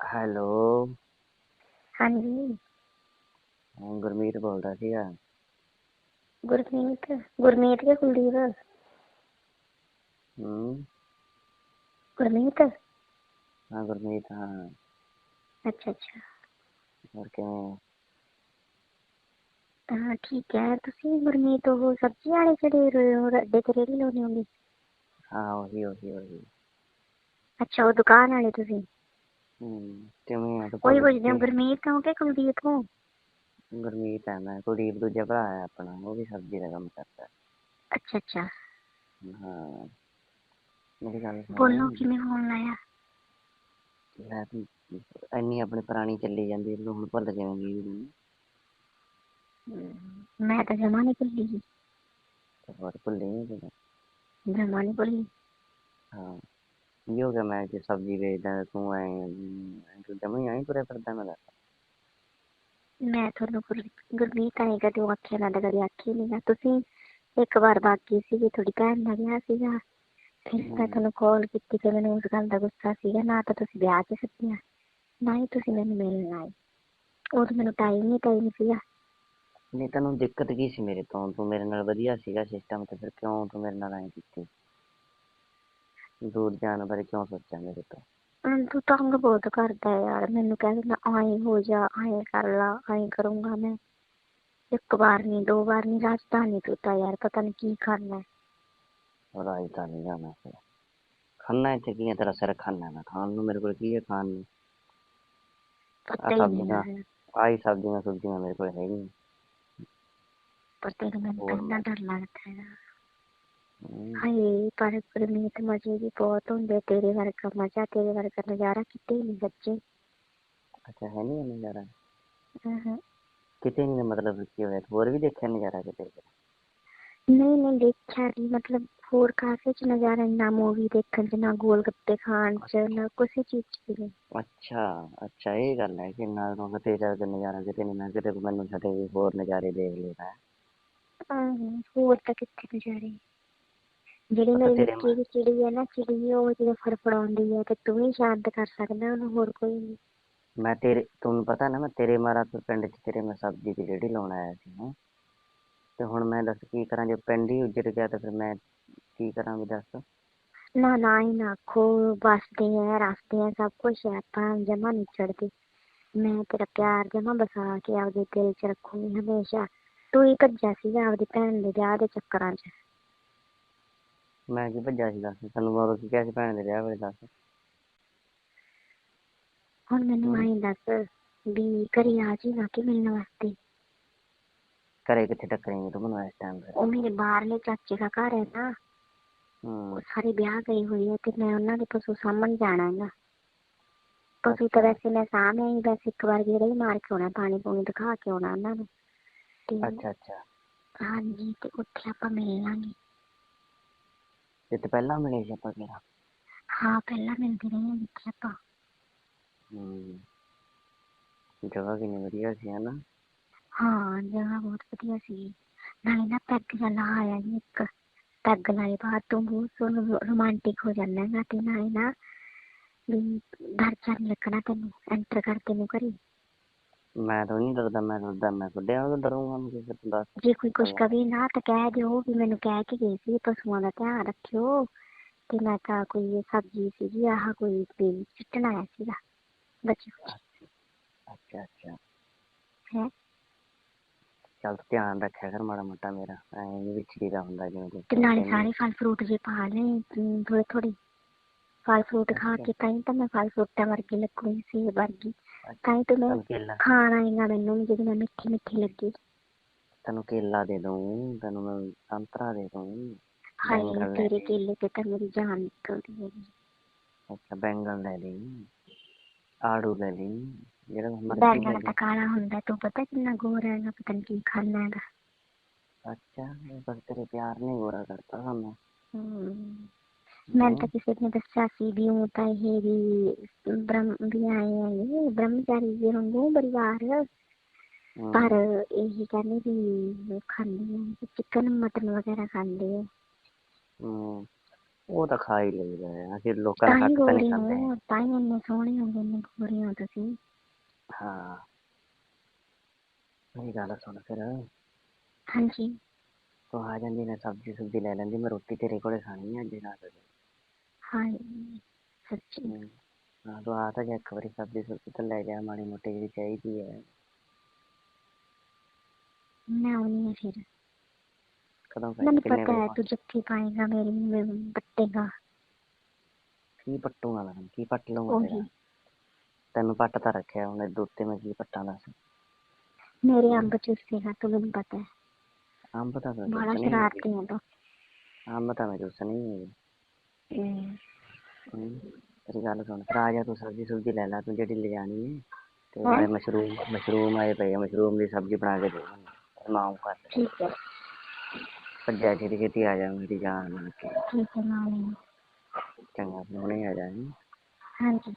Hello. ਹਾਂਜੀ। ਹਾਂ, ਗੁਰਮੀਤ ਬੋਲਦਾ ਸੀਗਾ। ਗੁਰਮੀਤ ਗੁਰਮੀਤ ਕੇ ਕੁਲਦੀਪ? ਹੂੰ। ਗੁਰਮੀਤ? ਹਾਂ ਗੁਰਮੀਤ ਹਾਂ। ਅੱਛਾ ਅੱਛਾ। ਹੋਰ ਕਿਵੇਂ ਹਾਂ ਠੀਕ ਹੈ ਤੁਸੀਂ ਗੁਰਮੀਤ ਉਹ ਸਬਜ਼ੀ ਵਾਲੇ ਜਿਹੜੇ ਰ- ਅੱਡੇ ਤੇ ਰੇਹੜੀ ਲਾਉਂਦੇ ਹੋਗੇ? ਹਾਂ ਉਹੀ ਉਹੀ ਉਹੀ। ਅੱਛਾ ਉਹ ਦੁਕਾਨ ਵਾਲੇ ਤੁਸੀਂ? ਕਿਵੇਂ ਆ ਤੂੰ ਉਹੀ ਪੁੱਛਦੇ ਹੋ? ਗੁਰਮੀਤ ਹੋ ਕਿ ਕੁਲਦੀਪ ਹੋ ਗੁਰਮੀਤ ਹੈ ਮੈਂ ਕੁਲਦੀਪ ਦੂਜਾ ਭਰਾ ਹੈ ਆਪਣਾ ਉਹ ਵੀ ਸਬਜ਼ੀ ਦਾ ਕੰਮ ਕਰਦਾ। ਹੈ। ਅੱਛਾ ਅੱਛਾ। ਹਾਂ ਮੇਰੀ ਗੱਲ ਸੁਣ। ਬੋਲੋ ਕਿਵੇਂ ਫੋਨ ਲਾਇਆ? ਲੈ ਤੂੰ ਇੰਨੀ ਆਪਣੀ ਪੁਰਾਣੀ ਚੱਲੀ ਜਾਂਦੀ ਤੂੰ ਹੁਣ ਭੁੱਲ ਕਿਵੇਂ ਗਈ ਮੈਨੂੰ ਹਮ, ਮੈਂ ਤਾਂ ਜਮਾ ਨਹੀਂ ਭੁੱਲੀ ਤੇ ਹੋਰ ਭੁੱਲੀ ਨਹੀਂ ਤੂੰ? ਜਮਾ ਨਹੀਂ ਭੁੱਲੀ। ਹਾਂ। ਕੀ ਹੋ ਗਿਆ? ਮੈਂ ਕਿ ਸਬਜ਼ੀ ਵੇਚਦਾ ਤੂੰ ਐ ਤੂੰ ਜਮਾ ਹੀ ਐਂ ਤੁਰਿਆ ਫਿਰਦਾ ਮੈਂ ਦੱਸ ਮੈਂ ਤੁਹਾਨੂੰ ਗੁਰ- ਗੁਰਮੀਤ ਆਏ ਕਦੇ ਆਖਿਆ ਨਾ ਤਾਂ ਕਦੇ ਆਖੀ ਨਹੀਂ ਨਾ ਤੁਸੀਂ ਇੱਕ ਵਾਰ ਬਾਕੀ ਸੀਗੀ ਤੁਹਾਡੀ ਭੈਣ ਦਾ ਵਿਆਹ ਸੀਗਾ। ਫਿਰ ਮੈਂ ਹਮ। ਤੁਹਾਨੂੰ ਕਾਲ ਕੀਤੀ ਤੇ ਮੈਨੂੰ ਉਸ ਗੱਲ ਦਾ ਗੁੱਸਾ ਸੀਗਾ ਨਾ ਤਾਂ ਤੁਸੀਂ ਵਿਆਹ 'ਚ ਸੱਦਿਆ ਨਾ ਹੀ ਤੁਸੀਂ ਮੈਨੂੰ ਮਿਲਣ ਆਏ। ਉਦੋਂ ਮੈਨੂੰ ਟਾਈਮ ਨਹੀਂ ਟਾਈਮ ਸੀਗਾ। ਨਹੀਂ ਤੈਨੂੰ ਦਿੱਕਤ ਕੀ ਸੀ ਮੇਰੇ ਤੋਂ? ਤੂੰ ਮੇਰੇ ਨਾਲ ਵਧੀਆ ਸੀਗਾ ਸਿਸਟਮ ਤੇ ਫਿਰ ਕਿਉਂ ਤੂੰ ਮੇਰੇ ਨਾਲ ਐਂ ਕੀਤੀ? ਦੂਰ ਜਾਣ ਬਾਰੇ ਕਿਉਂ ਸੋਚਿਆ ਮੇਰੇ ਤੋਂ ਅਮ ਤੂੰ ਤੰਗ ਬਹੁਤ ਕਰਦਾ ਹੈ ਯਾਰ ਮੈਨੂੰ ਕਹਿ ਦਿੰਦਾ ਆਏ ਹੋ ਜਾ ਆਏ ਕਰ ਲਾ ਆਏ ਕਰੂੰਗਾ ਮੈਂ ਇੱਕ ਵਾਰ ਨਹੀਂ ਦੋ ਵਾਰ ਨਹੀਂ ਰਾਜਧਾਨੀ ਤੂੰ ਤਾਂ ਯਾਰ ਪਤਾ ਨਹੀਂ ਕੀ ਕਰਨਾ ਹੈ। ਰਾਜਧਾਨੀ ਜਾਣਾ ਫਿਰ ਖਾਣਾ ਇੱਥੇ ਕੀ ਹੈ ਤੇਰਾ ਸਿਰ ਖਾਣਾ ਮੈਂ ਖਾਣ ਨੂੰ ਮੇਰੇ ਕੋਲ ਕੀ ਹੈ ਖਾਣ ਨੂੰ ਪਤਾ ਹੀ ਨਹੀਂ ਸਬਜ਼ੀਆਂ। ਯਾਰ ਆਹੀ ਸਬਜ਼ੀਆਂ ਸੁਬਜ਼ੀਆਂ ਮੇਰੇ ਕੋਲ ਹੈਗੀਆਂ ਪਰ ਤੈਨੂੰ ਮੈਨੂੰ ਤਾਂ ਇੰਨਾ ਡਰ ਲੱਗਦਾ ਹੈ ਹਮ, ਹਾਏ ਪਰ ਗੁਰਮੀਤ ਮਜ਼ੇ ਵੀ ਬਹੁਤ ਹੁੰਦੇ ਤੇਰੇ ਵਰਗਾ ਮਜ਼ਾ ਤੇਰੇ ਵਰਗਾ ਨਜ਼ਾਰਾ ਕਿਤੇ ਨਹੀਂ ਸੱਚੇ। ਅੱਛਾ ਹੈ ਨਹੀਂ ਨਜ਼ਾਰਾ? ਹਾਂ ਕਿਤੇ ਨਹੀਂ ਮਤਲਬ ਕੀ ਹੋਇਆ? ਤੂੰ ਹੋਰ ਵੀ ਦੇਖਿਆ ਨਜ਼ਾਰਾ ਕਿਤੇ? ਨਹੀਂ ਨਹੀਂ ਦੇਖਿਆ ਨਹੀਂ ਮਤਲਬ ਹੋਰ ਕਾਸੇ ਚ ਨਜ਼ਾਰਾ? ਨਾ ਮੂਵੀ ਦੇਖਣ ਚ ਨਾ ਗੋਲ ਗੱਪੇ ਖਾਣ ਚ ਨਾ ਕਿਸੇ ਚੀਜ਼ ਚ ਨਹੀਂ ਅੱਛਾ ਅੱਛਾ ਇਹ ਗੱਲ ਹੈ ਕਿ ਨਾ ਤੂੰ ਕਿਤੇ ਜਾ ਕੇ ਨਜ਼ਾਰਾ ਕਿਤੇ ਨਹੀਂ ਮੈਂ ਕਿਤੇ ਮੈਨੂੰ ਛੱਡੇ ਹੋਰ ਨਜ਼ਾਰੇ ਦੇਖ ਲੈਣਾ ਆਹੋ ਹੋਰ ਤਾਂ ਕਿੱਥੇ ਨਜ਼ਾਰੇ? ਜਿਹੜੀ ਮੇਰੀ ਨਿੱਕੀ ਜਿਹੀ ਚਿੜੀ ਹੈ ਨਾ ਚਿੜੀ ਉਹ ਜਦੋਂ ਫੜਫੜਾਉਂਦੀ ਹੈ ਤੇ ਤੂੰ ਵੀ ਸ਼ਾਂਤ ਕਰ ਸਕਦਾ ਉਹਨੂੰ ਹੋਰ ਕੋਈ ਨਹੀਂ। ਮੈਂ ਤੇਰੇ ਤੁਹਾਨੂੰ ਪਤਾ ਨਾ ਮੈਂ ਤੇਰੇ ਮਾਰਾ ਤੋਂ ਪਿੰਡ 'ਚ ਤੇਰੇ ਮੈਂ ਸਬਜ਼ੀ ਦੀ ਰੇਹੜੀ ਲਾਉਣ ਆਇਆ ਸੀ ਹੈਂ। ਤੇ ਹੁਣ ਮੈਂ ਦੱਸ ਕੀ ਕਰਾਂ ਜੇ ਪਿੰਡ ਹੀ ਉੱਜੜ ਗਿਆ ਤਾਂ ਫਿਰ ਮੈਂ ਕੀ ਕਰਾਂ ਵੀ ਦੱਸ? ਨਾ ਨਾ ਹੀ ਨਾ ਆਖੋ ਵਸਦੇ ਆ ਰਸਤੇ ਆ ਸਭ ਕੁਝ ਹੈ ਆਪਾਂ ਜਮਾ ਨਹੀਂ ਛੱਡਦੇ ਮੈਂ ਤੇਰਾ ਪਿਆਰ ਜਮਾ ਬਸਾ ਕੇ ਆਪਦੇ ਦਿਲ 'ਚ ਰੱਖੂੰਗੀ ਹਮੇਸ਼ਾ। ਤੂੰ ਹੀ ਭੱਜਿਆ ਸੀਗਾ ਆਪਦੀ ਭੈਣ ਦੇ ਵਿਆਹ ਦੇ ਚੱਕਰਾਂ 'ਚ। ਮੈਂ ਕੀ ਭੱਜਿਆ ਸੀ ਦੱਸ ਤੈਨੂੰ ਮੈਂ ਉਦੋਂ ਕੀ ਕਿਹਾ ਸੀ ਭੈਣ ਦੇ ਵਿਆਹ ਵੇਲੇ ਦੱਸ। ਹੁਣ ਮੈਨੂੰ ਆਈ ਦੱਸ ਵੀ ਘਰੇ ਆ ਜੀ ਨਾ ਕਿ ਮਿਲਣ ਵਾਸਤੇ। ਘਰੇ ਕਿੱਥੇ ਟੱਕਰੇਂਗੇ ਤੂੰ ਮੈਨੂੰ ਇਸ ਟਾਈਮ ਫਿਰ ਉਹ ਮੇਰੇ ਬਾਹਰਲੇ ਚਾਚੇ ਦਾ ਘਰ ਹੈ ਨਾ। ਹੂੰ। ਉਹ ਸਾਰੇ ਵਿਆਹ ਗਏ ਹੋਏ ਆ ਤੇ ਮੈਂ ਉਹਨਾਂ ਦੇ ਪਸ਼ੂ ਸਾਂਭਣ ਜਾਣਾ ਹੈ ਨਾ। ਪਸ਼ੂ ਤਾਂ ਵੈਸੇ ਮੈਂ ਸਾਂਭਿਆ ਹੀ ਬਸ ਇੱਕ ਵਾਰ ਗੇੜਾ ਹੀ ਮਾਰ ਕੇ ਆਉਣਾ ਪਾਣੀ ਪੂਣੀ ਦਿਖਾ ਕੇ ਆਉਣਾ ਉਹਨਾਂ ਨੂੰ। ਤੇ ਅੱਛਾ ਅੱਛਾ। ਹਾਂਜੀ ਤੇ ਉੱਥੇ ਆਪਾਂ ਮਿਲ ਲਾਂਗੇ। ਤੇ ਤੇ ਪਹਿਲਾਂ ਮਿਲੇ ਸੀ ਆਪਾਂ ਕਿਹੜਾ। ਹਾਂ ਪਹਿਲਾਂ ਮਿਲਦੇ ਰਹੇ ਹਾਂ ਜਿੱਥੇ ਆਪਾਂ। ਹੂੰ। ਜਗ੍ਹਾ ਕਿੰਨੀ ਵਧੀਆ ਸੀ ਹਨਾ? ਹਾਂ ਜਗ੍ਹਾ ਬਹੁਤ ਵਧੀਆ ਸੀ। ਨਾਲੇ ਨਾ ਪੈਗ ਜਿਹਾ ਲਾ ਆਇਆ ਜੀ ਇੱਕ। ਪੈਗ ਲਾਏ ਬਾਅਦ ਤੋਂ ਬਹੁਤ ਸੋਹਣਾ ਰੋਮਾਂਟਿਕ ਹੋ ਜਾਂਦਾ ਹੈਗਾ ਤੇ ਨਾਲੇ ਨਾ ਵੀ ਡਰ ਨਹੀਂ ਲੱਗਣਾ ਤੈਨੂੰ ਐਂਟਰ ਕਰਕੇ ਨੂੰ ਕਰੀ ਮੈਂ ਤਾਂ ਨਹੀਂ ਡਰਦਾ ਮੈਂ ਡਰਦਾ ਮੈਂ ਵੱਡਿਆਂ ਤੋਂ ਡਰੂੰਗਾ ਮੈਂ ਕਿਸੇ ਤੋਂ ਦੱਸ। ਜੇ ਕੋਈ ਕੁਛ ਕਵੇ ਨਾ ਤਾਂ ਕਹਿ ਦਿਓ ਵੀ ਮੈਨੂੰ ਕਹਿ ਕੇ ਗਈ ਸੀ ਪਸ਼ੂਆਂ ਦਾ ਧਿਆਨ ਰੱਖਿਓ। ਤੇ ਮੈਂ ਤਾਂ ਕੋਈ ਸਬਜ਼ੀ ਸੀਗੀ ਆਹ ਕੋਈ ਵੀ ਚਿੱਟਣ ਆਇਆ ਸੀਗਾ ਬੱਚੇ ਅੱਛਾ ਅੱਛਾ ਹੈ? ਚੱਲ ਤੂੰ ਧਿਆਨ ਰੱਖਿਆ ਕਰ ਮਾੜਾ ਮੋਟਾ ਮੇਰਾ ਐਂ ਨੀ ਵਿਛੜੀ ਦਾ ਹੁੰਦਾ ਜਿਵੇਂ ਤੂੰ ਤੇ ਨਾਲੇ ਕਹਿੰਦੀ। ਸਾਰੇ ਫਲ ਫਰੂਟ ਜੇ ਪਾ ਲੈ ਥੋੜੇ ਥੋੜੇ ਫਲ ਫਰੂਟ ਖਾ। ਕੇ ਤਾਂ ਹੀ ਤਾਂ ਮੈਂ ਫਲ ਫਰੂਟਾਂ ਵਰਗੀ ਲੱਗੂਗੀ ਸੇਬ ਵਰਗੀ। ਤਾਂ ਹੀ ਤਾਂ ਮੈਂ ਤੈਨੂੰ ਕੇਲਾ ਖਾਣ ਆਏਗਾ ਮੈਨੂੰ ਜਦੋਂ ਮੈਂ ਮਿੱਠੀ ਮਿੱਠੀ ਲੱਗੀ ਤੈਨੂੰ ਕੇਲਾ ਦੇ ਦੂੰ ਤੈਨੂੰ ਮੈਂ ਸੰਤਰਾ ਦੇ ਦੂੰ ਹਾਏ ਬੈਂਗਣ ਲੈ ਤੇਰੇ ਲਈ। ਕੇਲੇ ਤੇ ਤਾਂ ਮੇਰੀ ਜਾਨ ਨਿਕਲਦੀ ਹੈ ਅੱਛਾ ਬੈਂਗਣ ਲੈ ਲਈ ਆੜੂ ਲੈ ਲਈ ਜਿਹੜਾ ਮਰਜ਼ੀ ਲੈ ਬੈਂਗਣ ਲਈ ਤਾਂ ਕਾਲਾ ਹੁੰਦਾ ਤੂੰ ਪਤਾ ਕਿੰਨਾ ਗੋਰਾ ਹੈਗਾ ਪਤਾ ਨਹੀਂ ਕੀ ਖਾਣਾ ਹੈਗਾ ਅੱਛਾ ਇਹ ਬਸ ਤੇਰੇ ਪਿਆਰ ਨੇ ਗੋਰਾ ਕਰਤਾ ਸਾਨੂੰ ਹਮ। ਮੈਂ ਤਾਂ ਕਿਸੇ ਨੇ ਦੱਸਿਆ ਸੀ ਵੀ ਉਹ ਤਾਂ ਇਹ ਵੀ ਬ੍ਰਹਮ ਵੀ ਆਏ ਹੈਗੇ ਬ੍ਰਹਮਚਾਰੀ ਜੀ ਹੁੰਦੇ ਪਰਿਵਾਰ ਹਮ, ਪਰ ਇਹ ਕਹਿੰਦੇ ਵੀ ਖਾਂਦੇ ਆ ਚਿਕਨ ਮਟਨ ਵਗੈਰਾ ਖਾਂਦੇ ਆ ਉਹ ਤਾਂ ਖਾ ਹੀ ਲਈਦਾ ਹੈ ਅਸੀਂ ਲੋਕਾਂ ਦਾ ਹੱਕ ਤਾਂ ਨਹੀਂ ਖਾਂਦੇ ਤਾਂ ਹੀ ਇੰਨੇ ਸੋਹਣੇ ਹੋ ਇੰਨੇ ਗੋਰੇ ਹੋ ਤੁਸੀਂ ਹਾਂ ਮੇਰੀ ਗੱਲ ਸੁਣ ਫਿਰ ਹਾਂਜੀ ਤੂੰ ਆ ਜਾਂਦੀ ਨਾ ਸਬਜ਼ੀ ਸੁਬਜ਼ੀ ਲੈ ਲੈਂਦੀ ਮੈਂ ਰੋਟੀ ਤੇਰੇ ਕੋਲੇ ਖਾਣੀ ਹੈ ਅੱਜ ਰਾਤ ਦੀ ਹਾਏ ਸੱਚੀ ਹਾਂ ਤੂੰ ਆ ਤਾਂ ਜਾ ਵਾਰੀ ਸਬਜ਼ੀ ਸੁਬਜ਼ੀ ਤਾਂ ਲੈ ਜਾ ਮਾੜੀ ਮੋਟੀ ਜਿਹੜੀ ਚਾਹੀਦੀ ਹੈ। ਮੈਂ ਆਉਣੀ ਹੈ ਫਿਰ। ਕਦੋਂ ਮੈਨੂੰ ਕਿੰਨੇ ਪਤਾ ਹੈ ਤੂੰ ਜੱਫੀ ਪਾਏਗਾ ਮੇਰੀ ਮੈਨੂੰ ਪੱਟੇਗਾ। ਕੀ ਪੱਟੂਗਾ ਮੈਂ ਕੀ ਪੱਟ ਲਊਂਗਾ ਉਹੀ। ਤੇਰਾ? ਤੈਨੂੰ ਪੱਟ ਤਾਂ ਰੱਖਿਆ ਉਹਨੇ ਦੁੱਤੇ ਮੈਂ ਕੀ ਪੱਟਾਂ ਦੱਸ? ਮੇਰੇ ਅੰਬ ਚੂਸੇਗਾ ਤੂੰ ਮੈਨੂੰ ਪਤਾ ਹੈ। ਅੰਬ ਤਾਂ ਮੈਂ ਬੜਾ ਚੂਸਣੀ ਸ਼ਰਾਰਤੀ ਹੈ ਤੂੰ। ਅੰਬ ਤਾਂ ਮੈਂ ਚੂਸਣੀ ਹਮ, ਹਮ, ਤੇਰੀ ਗੱਲ ਸੁਣ ਆ ਜਾ ਤੂੰ ਸਬਜ਼ੀ ਸੁਬਜ਼ੀ ਲੈ ਲੈ ਤੂੰ ਜਿਹੜੀ ਲਿਜਾਣੀ ਹੈ ਤੇ? ਮੈਂ ਮਸ਼ਰੂਮ ਮਸ਼ਰੂਮ ਆਏ ਪਏ ਆ ਮਸ਼ਰੂਮ ਦੀ ਸਬਜ਼ੀ ਬਣਾ ਕੇ ਦੇ ਦਿੰਦਾ ਮਾਂ ਕਰ ਠੀਕ ਹੈ। ਭੱਜਿਆ ਛੇਤੀ ਛੇਤੀ ਆ ਜਾ ਮੇਰੀ ਜਾਨ ਬਣ ਕੇ ਠੀਕ ਹੈ ਮੈਂ। ਚੰਗਾ ਹੁਣੇ ਆ ਜਾ। ਹਾਂਜੀ।